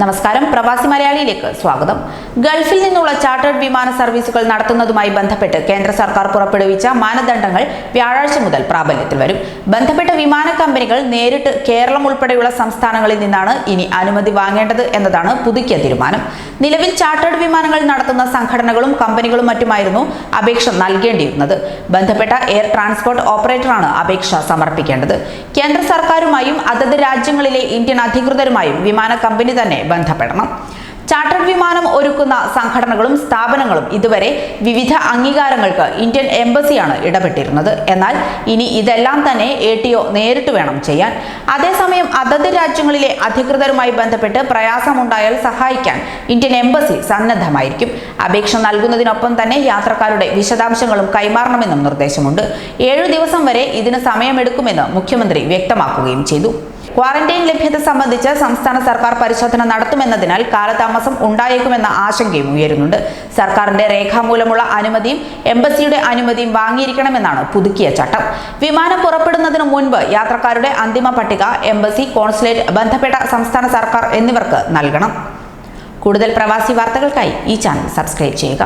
നമസ്കാരം. പ്രവാസി മലയാളിയിലേക്ക് സ്വാഗതം. ഗൾഫിൽ നിന്നുള്ള ചാർട്ടേഡ് വിമാന സർവീസുകൾ നടത്തുന്നതുമായി ബന്ധപ്പെട്ട് കേന്ദ്ര സർക്കാർ പുറപ്പെടുവിച്ച മാനദണ്ഡങ്ങൾ വ്യാഴാഴ്ച മുതൽ പ്രാബല്യത്തിൽ വരും. ബന്ധപ്പെട്ട വിമാന കമ്പനികൾ നേരിട്ട് കേരളം ഉൾപ്പെടെയുള്ള സംസ്ഥാനങ്ങളിൽ നിന്നാണ് ഇനി അനുമതി വാങ്ങേണ്ടത് എന്നതാണ് പുതുക്കിയ തീരുമാനം. നിലവിൽ ചാർട്ടേഡ് വിമാനങ്ങൾ നടത്തുന്ന സംഘടനകളും കമ്പനികളും മറ്റുമായിരുന്നു അപേക്ഷ നൽകേണ്ടിയിരുന്നത്. ബന്ധപ്പെട്ട എയർ ട്രാൻസ്പോർട്ട് ഓപ്പറേറ്ററാണ് അപേക്ഷ സമർപ്പിക്കേണ്ടത്. കേന്ദ്ര സർക്കാരുമായും അതത് രാജ്യങ്ങളിലെ ഇന്ത്യൻ അധികൃതരുമായും വിമാന കമ്പനി തന്നെ ബന്ധപ്പെടണം. ചാർട്ടേഡ് വിമാനം ഒരുക്കുന്ന സംഘടനകളും സ്ഥാപനങ്ങളും ഇതുവരെ വിവിധ അംഗീകാരങ്ങൾക്ക് ഇന്ത്യൻ എംബസിയാണ് ഇടപെട്ടിരുന്നത്. എന്നാൽ ഇനി ഇതെല്ലാം തന്നെ എ ടി ഒ നേരിട്ട് വേണം ചെയ്യാൻ. അതേസമയം അതത് രാജ്യങ്ങളിലെ അധികൃതരുമായി ബന്ധപ്പെട്ട് പ്രയാസമുണ്ടായാൽ സഹായിക്കാൻ ഇന്ത്യൻ എംബസി സന്നദ്ധമായിരിക്കും. അപേക്ഷ നൽകുന്നതിനൊപ്പം തന്നെ യാത്രക്കാരുടെ വിശദാംശങ്ങളും കൈമാറണമെന്നും നിർദ്ദേശമുണ്ട്. ഏഴു ദിവസം വരെ ഇതിന് സമയമെടുക്കുമെന്ന് മുഖ്യമന്ത്രി വ്യക്തമാക്കുകയും ചെയ്തു. ക്വാറന്റൈൻ ലഭ്യത സംബന്ധിച്ച് സംസ്ഥാന സർക്കാർ പരിശോധന നടത്തുമെന്നതിനാൽ കാലതാമസം ഉണ്ടായേക്കുമെന്ന ആശങ്കയും ഉയരുന്നുണ്ട്. സർക്കാരിന്റെ രേഖാമൂലമുള്ള അനുമതിയും എംബസിയുടെ അനുമതിയും വാങ്ങിയിരിക്കണമെന്നാണ് പുതുക്കിയ ചട്ടം. വിമാനം പുറപ്പെടുന്നതിന് മുൻപ് യാത്രക്കാരുടെ അന്തിമ പട്ടിക എംബസി കോൺസുലേറ്റ് ബന്ധപ്പെട്ട സംസ്ഥാന സർക്കാർ എന്നിവർക്ക് നൽകണം. കൂടുതൽ പ്രവാസി വാർത്തകൾക്കായി ഈ ചാനൽ സബ്സ്ക്രൈബ് ചെയ്യുക.